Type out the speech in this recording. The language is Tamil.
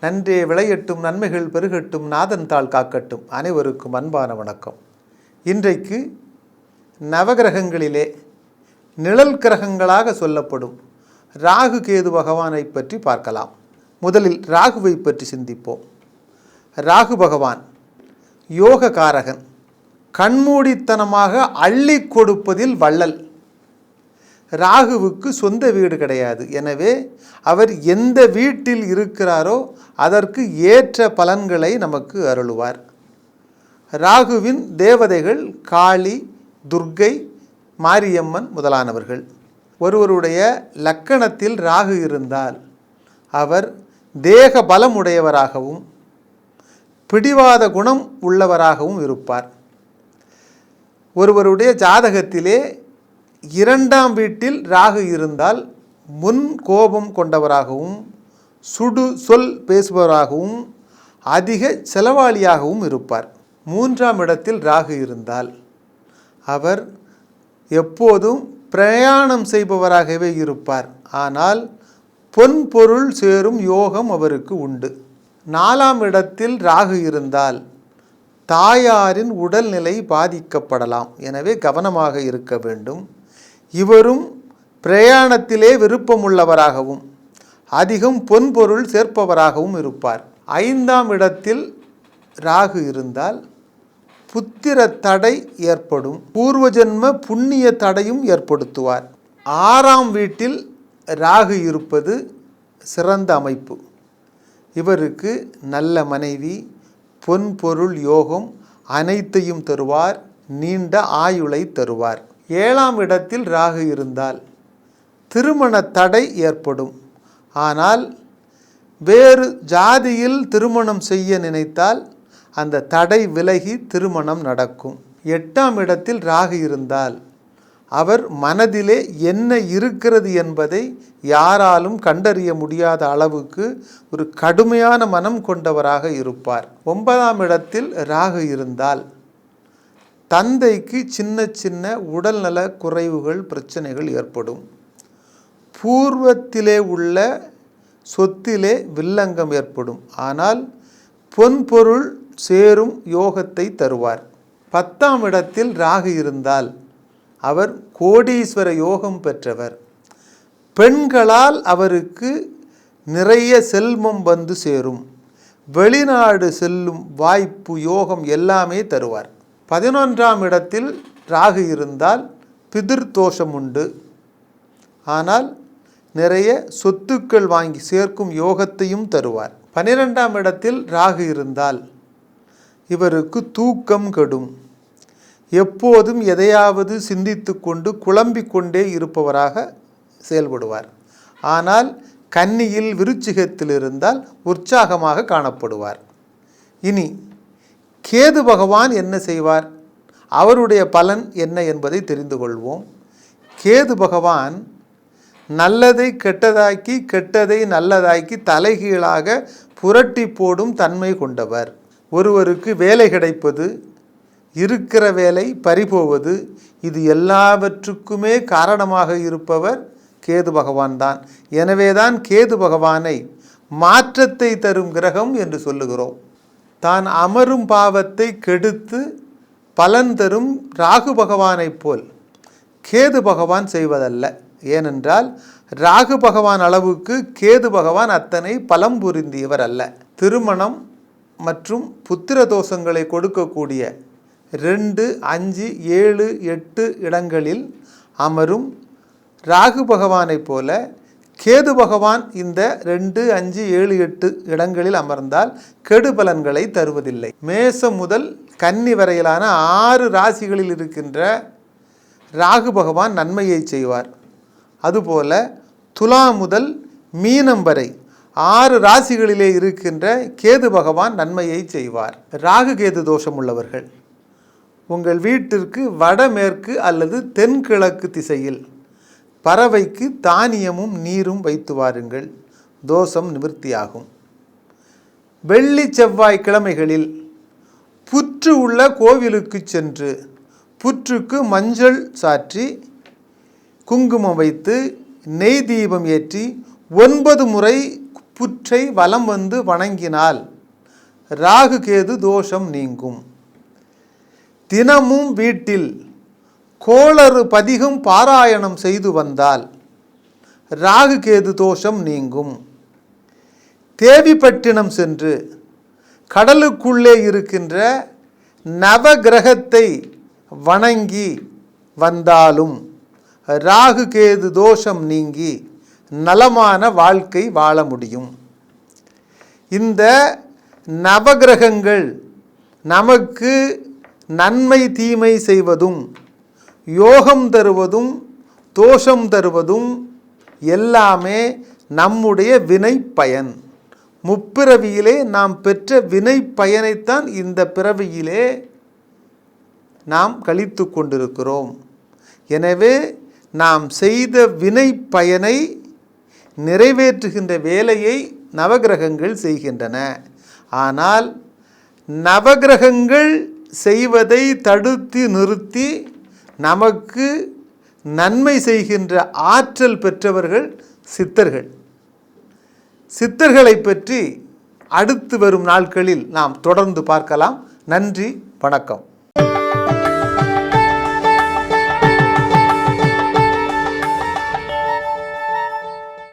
நன்றே விளையட்டும் நன்மைகள் பெருகட்டும் நாதன் தாள் காக்கட்டும். அனைவருக்கும் அன்பான வணக்கம். இன்றைக்கு நவகிரகங்களிலே நிழல் கிரகங்களாக சொல்லப்படும் ராகு கேது பகவானை பற்றி பார்க்கலாம். முதலில் ராகுவை பற்றி சிந்திப்போம். ராகு பகவான் யோக காரகன் கண்மூடித்தனமாக அள்ளி கொடுப்பதில் வள்ளல். ராகுவுக்கு சொந்த வீடு கிடையாது. எனவே அவர் எந்த வீட்டில் இருக்கிறாரோ அதற்கு ஏற்ற பலன்களை நமக்கு அருளுவார். ராகுவின் தேவதைகள் காளி துர்க்கை மாரியம்மன் முதலானவர்கள். ஒருவருடைய லக்கணத்தில் ராகு இருந்தால் அவர் தேக பலம் உடையவராகவும் பிடிவாத குணம் உள்ளவராகவும் இருப்பார். ஒருவருடைய ஜாதகத்திலே இரண்டாம் வீட்டில் ராகு இருந்தால் முன் கோபம் கொண்டவராகவும் சுடு சொல் பேசுபவராகவும் அதிக செலவாளியாகவும் இருப்பார். மூன்றாம் இடத்தில் ராகு இருந்தால் அவர் எப்போதும் பிரயாணம் செய்பவராகவே இருப்பார். ஆனால் பொன் பொருள் சேரும் யோகம் அவருக்கு உண்டு. நாலாம் இடத்தில் ராகு இருந்தால் தாயாரின் உடல்நிலை பாதிக்கப்படலாம். எனவே கவனமாக இருக்க வேண்டும். இவரும் பிரயாணத்திலே விருப்பமுள்ளவராகவும் அதிகம் பொன்பொருள் சேர்ப்பவராகவும் இருப்பார். ஐந்தாம் இடத்தில் ராகு இருந்தால் புத்திர தடை ஏற்படும். பூர்வஜென்ம புண்ணிய தடையும் ஏற்படுத்துவார். ஆறாம் வீட்டில் ராகு இருப்பது சிறந்த அமைப்பு. இவருக்கு நல்ல மனைவி பொன் பொருள் யோகம் அனைத்தையும் தருவார் நீண்ட ஆயுளை தருவார். ஏழாம் இடத்தில் ராகு இருந்தால் திருமண தடை ஏற்படும். ஆனால் வேறு ஜாதியில் திருமணம் செய்ய நினைத்தால் அந்த தடை விலகி திருமணம் நடக்கும். எட்டாம் இடத்தில் ராகு இருந்தால் அவர் மனதிலே என்ன இருக்கிறது என்பதை யாராலும் கண்டறிய முடியாத அளவுக்கு ஒரு கடுமையான மனம் கொண்டவராக இருப்பார். ஒன்பதாம் இடத்தில் ராகு இருந்தால் தந்தைக்கு சின்ன சின்ன உடல்நல குறைவுகள் பிரச்சனைகள் ஏற்படும். பூர்வத்திலே உள்ள சொத்திலே வில்லங்கம் ஏற்படும். ஆனால் பொன்பொருள் சேரும் யோகத்தை தருவார். பத்தாம் இடத்தில் ராகு இருந்தால் அவர் கோடீஸ்வர யோகம் பெற்றவர். பெண்களால் அவருக்கு நிறைய செல்வம் வந்து சேரும். வெளிநாடு செல்லும் வாய்ப்பு யோகம் எல்லாமே தருவார். பதினொன்றாம் இடத்தில் ராகு இருந்தால் பிதிர் தோஷம் உண்டு. ஆனால் நிறைய சொத்துக்கள் வாங்கி சேர்க்கும் யோகத்தையும் தருவார். பனிரெண்டாம் இடத்தில் ராகு இருந்தால் இவருக்கு தூக்கம் கெடும். எப்போதும் எதையாவது சிந்தித்து கொண்டு குழம்பிக் கொண்டே இருப்பவராக செயல்படுவார். ஆனால் கன்னியில் விருச்சிகத்தில் இருந்தால் உற்சாகமாக காணப்படுவார். இனி கேது பகவான் என்ன செய்வார்? அவருடைய பலன் என்ன என்பதை தெரிந்து கொள்வோம். கேது பகவான் நல்லதை கெட்டதாக்கி கெட்டதை நல்லதாக்கி தலைகீழாக புரட்டி போடும் தன்மை கொண்டவர். ஒருவருக்கு வேலை கிடைப்பது இருக்கிற வேலை பறிபோவது இது எல்லாவற்றுக்குமே காரணமாக இருப்பவர் கேது பகவான் தான். எனவே தான் கேது பகவானை மாற்றத்தை தரும் கிரகம் என்று சொல்லுகிறோம். தான் அமரும் பாவத்தை கெடுத்து பலன் தரும் ராகு பகவானைப் போல். கேது பகவான் செய்வதல்ல. ஏனென்றால் ராகு பகவான் அளவுக்கு கேது பகவான் அத்தனை பலம் புரிந்தியவர் அல்ல. திருமணம் மற்றும் புத்திர தோஷங்களை கொடுக்கக்கூடிய ரெண்டு அஞ்சு ஏழு எட்டு இடங்களில் அமரும் ராகு பகவானைப் போல கேது பகவான் இந்த ரெண்டு அஞ்சு ஏழு எட்டு இடங்களில் அமர்ந்தால் கெடு பலன்களை தருவதில்லை. மேசம் முதல் கன்னி வரையிலான ஆறு ராசிகளில் இருக்கின்ற ராகு பகவான் நன்மையை செய்வார். அதுபோல துலா முதல் மீனம் வரை ஆறு ராசிகளிலே இருக்கின்ற கேது பகவான் நன்மையை செய்வார். ராகு கேது தோஷம் உள்ளவர்கள் உங்கள் வீட்டிற்கு வடமேற்கு அல்லது தென்கிழக்கு திசையில் பறவைக்கு தானியமும் நீரும் வைத்து வாருங்கள். தோஷம் நிவர்த்தியாகும். வெள்ளி செவ்வாய் கிழமைகளில் புற்று உள்ள கோவிலுக்கு சென்று புற்றுக்கு மஞ்சள் சாற்றி குங்குமம் வைத்து நெய் தீபம் ஏற்றி ஒன்பது முறை புற்றை வலம் வந்து வணங்கினால் ராகு கேது தோஷம் நீங்கும். தினமும் வீட்டில் கோளறு பதிகம் பாராயணம் செய்து வந்தால் ராகு கேது தோஷம் நீங்கும். தேவிப்பட்டினம் சென்று கடலுக்குள்ளே இருக்கின்ற நவகிரகத்தை வணங்கி வந்தாலும் ராகு கேது தோஷம் நீங்கி நலமான வாழ்க்கை வாழ முடியும். இந்த நவகிரகங்கள் நமக்கு நன்மை தீமை செய்வதும் யோகம் தருவதும் தோஷம் தருவதும் எல்லாமே நம்முடைய வினை பயன் முப்பிறவியிலே நாம் பெற்ற வினை பயனைத்தான் இந்த பிறவியிலே நாம் கழித்து கொண்டிருக்கிறோம். எனவே நாம் செய்த வினை பயனை நிறைவேற்றுகின்ற வேலையை நவகிரகங்கள் செய்கின்றன. ஆனால் நவகிரகங்கள் செய்வதை தடுத்து நிறுத்தி நமக்கு நன்மை செய்கின்ற ஆற்றல் பெற்றவர்கள் சித்தர்கள். சித்தர்களை பற்றி அடுத்து வரும் நாட்களில் நாம் தொடர்ந்து பார்க்கலாம். நன்றி வணக்கம்.